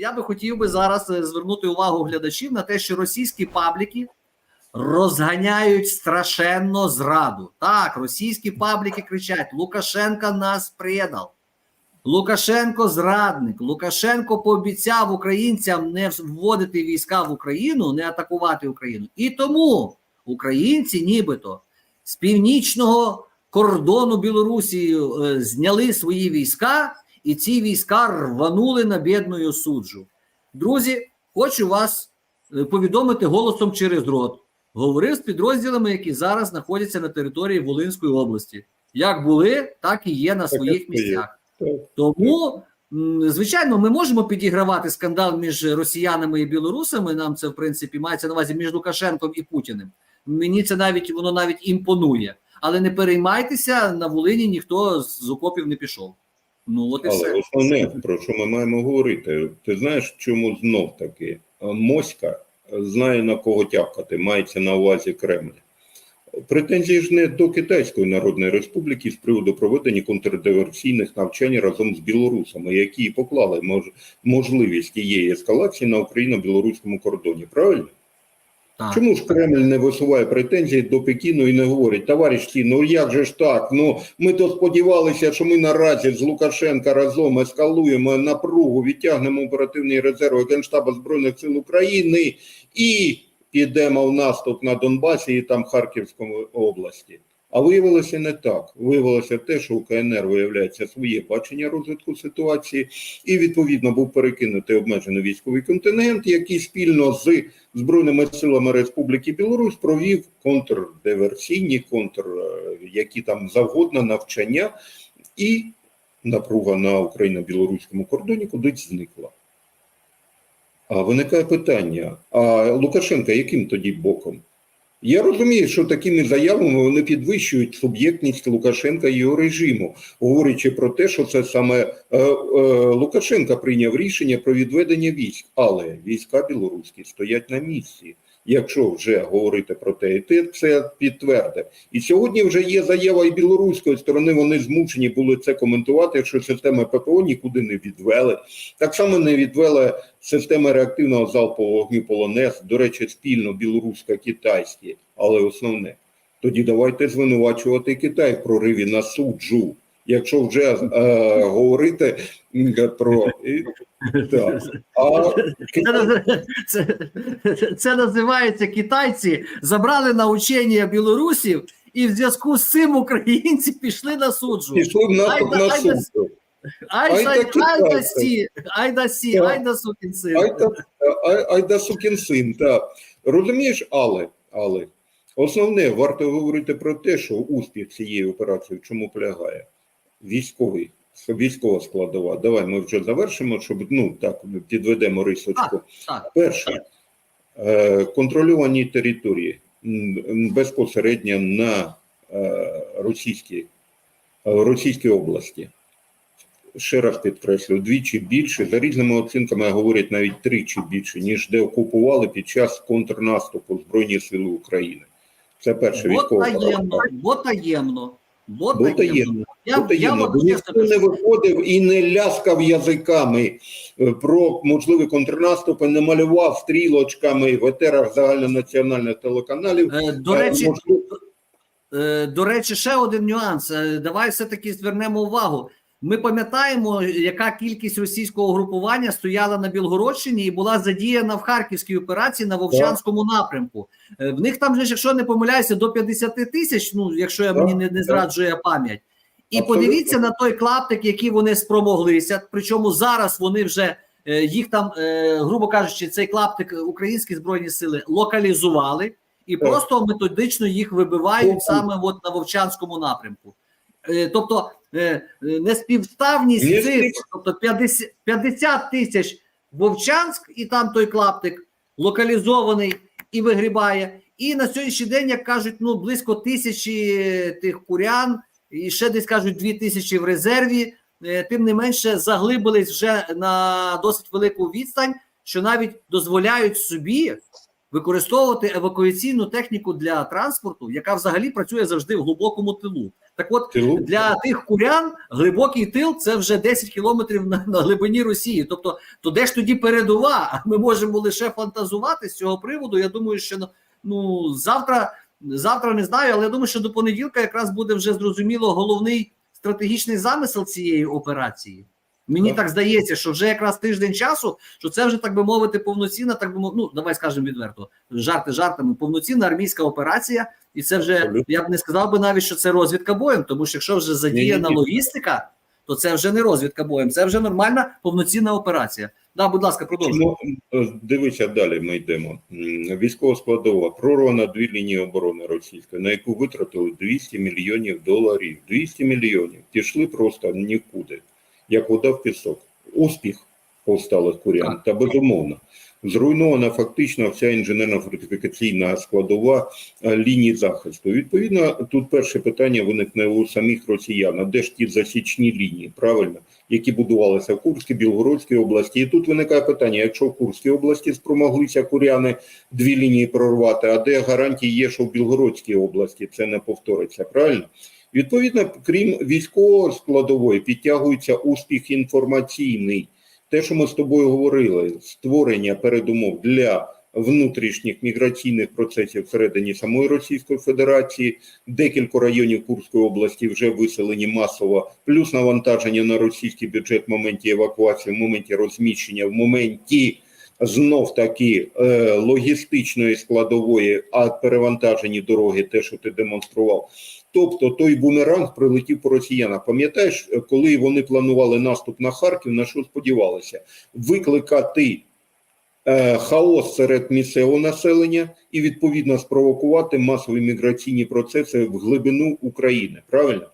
я би хотів би зараз е, звернути увагу глядачів на те, що російські пабліки розганяють страшенно зраду. Так, російські пабліки кричать: Лукашенко нас предав. Лукашенко зрадник. Лукашенко пообіцяв українцям не вводити війська в Україну, не атакувати Україну. І тому українці, нібито з північного кордону Білорусі е, зняли свої війська, і ці війська рванули на бідною суджу. Друзі, хочу вас е, повідомити голосом через рот. Говорив з підрозділами, які зараз знаходяться на території Волинської області. Як були, так і є на своїх місцях. Тому, звичайно, ми можемо підігравати скандал між росіянами і білорусами. Нам це в принципі мається на увазі між Лукашенком і Путіним. Мені це навіть воно навіть імпонує. Але не переймайтеся, на Волині ніхто з окопів не пішов. Ну от і Але все. основне, про що ми маємо говорити, ти знаєш, чому знов таки Моська знає на кого тявкати, мається на увазі Кремль. Претензії ж не до Китайської Народної Республіки з приводу проведення контрдиверсійних навчань разом з білорусами, які поклали мож- можливість тієї ескалації на Україно-білоруському кордоні. Правильно? Так. Чому ж Кремль не висуває претензії до Пекіну і не говорить, товариші, ну як же ж так? Ну ми то сподівалися, що ми наразі з Лукашенка разом ескалуємо напругу, відтягнемо оперативний резерв Генштабу Збройних сил України і підемо в наступ на Донбасі і там Харківському області. А виявилося не так. Виявилося те, що у КНР виявляється своє бачення розвитку ситуації, і відповідно був перекинутий обмежений військовий контингент, який спільно з збройними силами Республіки Білорусь провів контрдиверсійні, контр, е, які там завгодно навчання, і напруга на Україно-білоруському кордоні кудись зникла. А виникає питання: а Лукашенка яким тоді боком? Я розумію, що такими заявами вони підвищують суб'єктність Лукашенка і його режиму, говорячи про те, що це саме е, е, Лукашенка прийняв рішення про відведення військ, але війська білоруські стоять на місці. Якщо вже говорити про те, і те, це підтвердив. І сьогодні вже є заява і білоруської сторони. Вони змушені були це коментувати, що системи ППО нікуди не відвели. Так само не відвели системи реактивного залпового вогню полонез, до речі, спільно білорусько-китайські, але основне. Тоді давайте звинувачувати Китай в прориві на суджу. Якщо вже е, говорити про і- так. А Це, це, це називається китайці забрали на учення білорусів, і в зв'язку з цим українці пішли на суджу. пішли наступ Ай, на суджу. Ай, Ай, ай, такі ай, да китайці. сі, ай да сі, сукін син. Ай да, ай, ай да сукін син, так. Розумієш, але, але основне, варто говорити про те, що успіх цієї операції в чому полягає? Військовий, військова складова. Давай ми вже завершимо, щоб ну так підведемо рисочку. Так, Перше, е, контрольовані території безпосередньо на е, російській, е, російській області. Ще раз підкреслю, двічі більше, за різними оцінками говорять навіть тричі більше, ніж де окупували під час контрнаступу Збройні Сили України. Це перше військове. бо таємно, Бо таємно. Таємно. Я, я бо чесно ніхто не виходив і не ляскав язиками е, про можливі контрнаступи, не малював стрілочками в етерах загальнонаціональних телеканалів. Е, До Е, речі, можливо, До речі, ще один нюанс. Давай все-таки звернемо увагу. Ми пам'ятаємо, яка кількість російського групування стояла на Білгородщині і була задіяна в харківській операції на Вовчанському напрямку. Е, В них там же, якщо не помиляюся, до 50 тисяч, ну якщо я мені не, не зраджує пам'ять. І Абсолютно. подивіться на той клаптик, який вони спромоглися. Причому зараз вони вже е, їх там, е, грубо кажучи, цей клаптик українські збройні сили локалізували і просто методично їх вибивають саме от на Вовчанському напрямку. Тобто неспівставність Не цифр, тобто 50, 50 тисяч Вовчанськ, і там той клаптик локалізований і вигрібає. І на сьогоднішній день, як кажуть, ну близько тисячі тих курян, і ще десь кажуть дві тисячі в резерві. Е, Тим не менше заглибились вже на досить велику відстань, що навіть дозволяють собі використовувати евакуаційну техніку для транспорту, яка взагалі працює завжди в глибокому тилу. Так от Тилу? для тих курян глибокий тил це вже 10 кілометрів на, на глибині Росії. Тобто, то де ж тоді передова? А ми можемо лише фантазувати з цього приводу. Я думаю, що ну, ну завтра, завтра не знаю, але я думаю, що до понеділка якраз буде вже зрозуміло головний стратегічний замисел цієї операції. Мені Так. так здається, що вже якраз тиждень часу, що це вже так би мовити, повноцінна, так би мов... ну давай скажемо відверто, жарти жартами, повноцінна армійська операція, і це вже Абсолютно. я б не сказав би навіть, що це розвідка боєм, тому що якщо вже задіяна логістика, то це вже не розвідка боєм, це вже нормальна повноцінна операція. Да, будь ласка, продовжуй. Е, дивися, далі ми йдемо. Військова складова прорвана дві лінії оборони російської, на яку витратили 200 мільйонів доларів. 200 мільйонів пішли просто нікуди, як вода в пісок. Успіх повсталих курян, та безумовно. Зруйнована фактично вся інженерно-фортифікаційна складова е, лінії захисту. Відповідно, тут перше питання виникне у самих росіян. А де ж ті засічні лінії, правильно, які будувалися в Курській, Білгородській області. І тут виникає питання: якщо в Курській області спромоглися куряни дві лінії прорвати, а де гарантії є, що в Білгородській області це не повториться, правильно? Відповідно, крім військової складової, підтягується успіх інформаційний. Те, що ми з тобою говорили, створення передумов для внутрішніх міграційних процесів всередині самої Російської Федерації, декілька районів Курської області вже виселені масово, плюс навантаження на російський бюджет в моменті евакуації, в моменті розміщення, в моменті знов таки е, логістичної складової, а перевантажені дороги, те, що ти демонстрував. Тобто той бумеранг прилетів по росіянах. Пам'ятаєш, е, коли вони планували наступ на Харків, на що сподівалися? Викликати е, хаос серед місцевого населення і відповідно спровокувати масові міграційні процеси в глибину України. Правильно?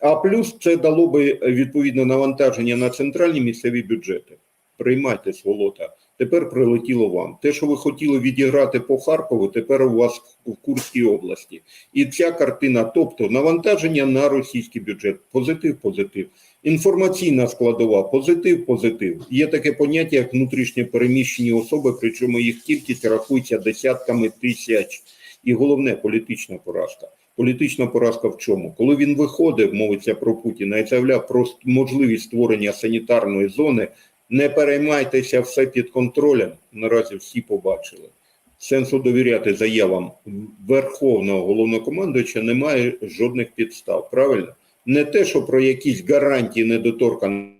А плюс це дало би е, відповідно навантаження на центральні місцеві бюджети. Приймайте сволота. Тепер прилетіло вам. Те, що ви хотіли відіграти по Харкову, тепер у вас в Курській області. І ця картина, тобто навантаження на російський бюджет, позитив, позитив. Інформаційна складова, позитив, позитив. Є таке поняття, як внутрішньо переміщені особи, причому їх кількість рахується десятками тисяч. І головне політична поразка. Політична поразка в чому? Коли він виходив, мовиться про Путіна, і заявляв про можливість створення санітарної зони, не переймайтеся все під контролем. Наразі всі побачили. Сенсу довіряти заявам верховного головнокомандуюча немає жодних підстав. Правильно? Не те, що про якісь гарантії недоторканості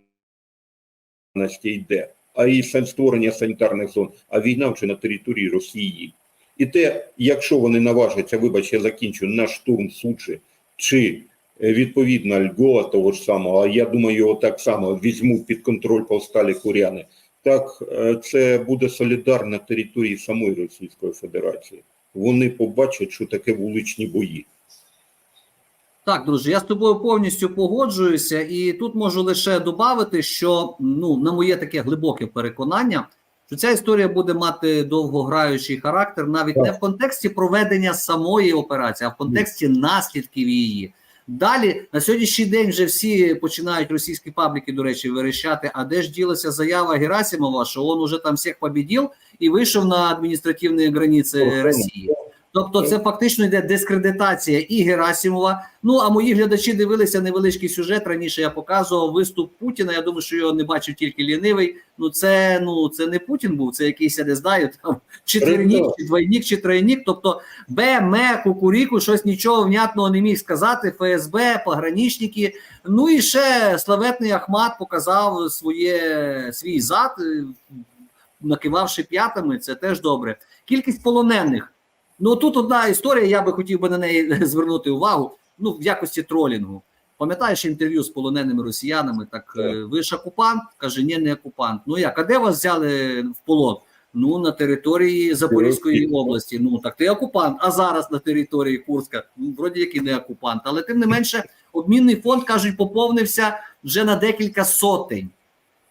йде, а і сан- створення санітарних зон, а війна вже на території Росії. І те, якщо вони наважаться, вибач, я закінчу, на штурм Сучі, чи відповідно Льгова того ж самого, а я думаю, його так само візьмуть під контроль повсталі куряни, так е, це буде солідар на території самої Російської Федерації. Вони побачать, що таке вуличні бої. Так, друже, я з тобою повністю погоджуюся, і тут можу лише додати, що ну на моє таке глибоке переконання, що ця історія буде мати довгограючий характер, навіть Так. не в контексті проведення самої операції, а в контексті наслідків її. Далі на сьогоднішній день вже всі починають російські пабліки, до речі, вирішати. А де ж ділася заява Герасимова, що він уже там всіх побідів і вийшов на адміністративні границі. Росії. Тобто, це фактично йде дискредитація і Герасимова. Ну а мої глядачі дивилися невеличкий сюжет. Раніше я показував виступ Путіна. Я думаю, що його не бачив тільки лінивий. Ну це ну це не Путін був, це якийсь я не знаю там четвернік, чи двойнік, чи тройнік. Тобто БМ, Кукуріку, щось нічого внятного не міг сказати. ФСБ, пограничники. Ну і ще славетний Ахмат показав своє свій зад, е, накивавши п'ятами. Це теж добре. Кількість полонених. Ну тут одна історія, я би хотів би на неї звернути увагу. Ну, в якості тролінгу. Пам'ятаєш інтерв'ю з полоненими росіянами? Так, Так. е, ви ж окупант? Каже, ні, не окупант. Ну як, а де вас взяли в полон? Ну, на території Запорізької області. Ну так ти окупант, а зараз на території Курська. Ну, вроді як і не окупант. Але тим не менше, обмінний фонд кажуть, поповнився вже на декілька сотень.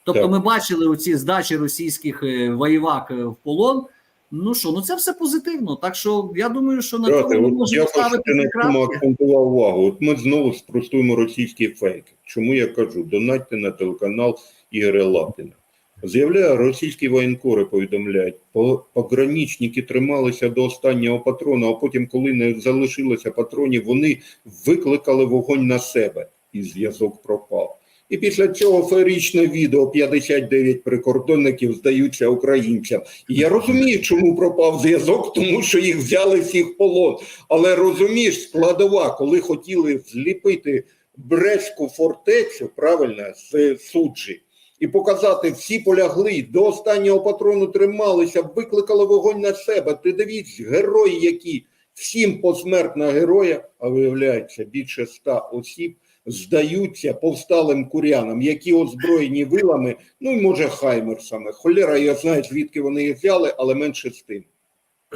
Тобто, ми бачили оці здачі російських е, воєвак е, в полон. Ну що, ну це все позитивно. Так що я думаю, що на Брате, цьому ми можемо ставити на цьому акцентував увагу. От ми знову спростуємо російські фейки. Чому я кажу? Донатьте на телеканал Ігоря Лапіна. З'являє російські воєнкори повідомляють, по- пограничники трималися до останнього патрона, а потім, коли не залишилося патронів, вони викликали вогонь на себе, і зв'язок пропав. І після цього феєричне відео 59 прикордонників здаються українцям. І я розумію, чому пропав зв'язок, тому що їх взяли всіх полон. Але розумієш, складова, коли хотіли зліпити Брестську фортецю, правильно, з суджі, і показати, всі полягли, до останнього патрону трималися, викликали вогонь на себе. Ти дивіться, герої, які всім посмертна героя, а виявляється, більше ста осіб здаються повсталим курянам, які озброєні вилами, ну і може хаймерсами. Холера, я знаю, звідки вони їх взяли, але менше з тим.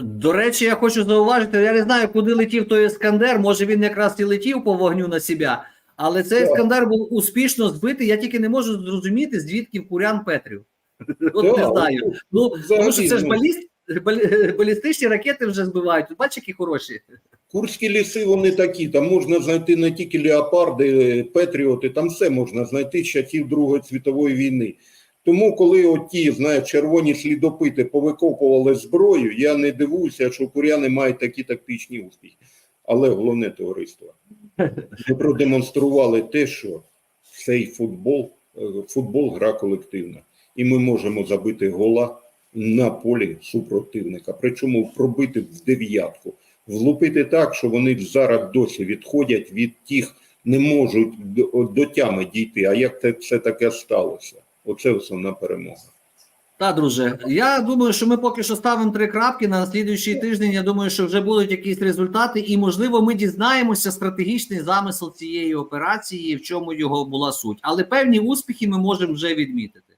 До речі, я хочу зауважити, я не знаю, куди летів той Іскандер, може він якраз і летів по вогню на себе, але цей Так. Іскандер був успішно збитий, я тільки не можу зрозуміти, звідки курян Петрів. От Да, не знаю. Ну, тому що це ж баліст, балі- балістичні ракети вже збивають. Бачиш, які хороші. Курські ліси вони такі. Там можна знайти не тільки леопарди, петріоти, там все можна знайти з часів Другої світової війни. Тому, коли оті, знаєш, червоні слідопити повикопували зброю, я не дивуюся, що куряни мають такі тактичні успіхи. Але головне товариство. Ми продемонстрували те, що цей футбол, е, футбол гра колективна. І ми можемо забити гола на полі супротивника. Причому пробити в дев'ятку влупити так, що вони зараз досі відходять від тих, не можуть до, до тями дійти. А як це, це таке сталося? Оце основна перемога. Так, друже, я думаю, що ми поки що ставимо три крапки на слідуючий тиждень. Я думаю, що вже будуть якісь результати, і можливо, ми дізнаємося стратегічний замисел цієї операції, в чому його була суть. Але певні успіхи ми можемо вже відмітити.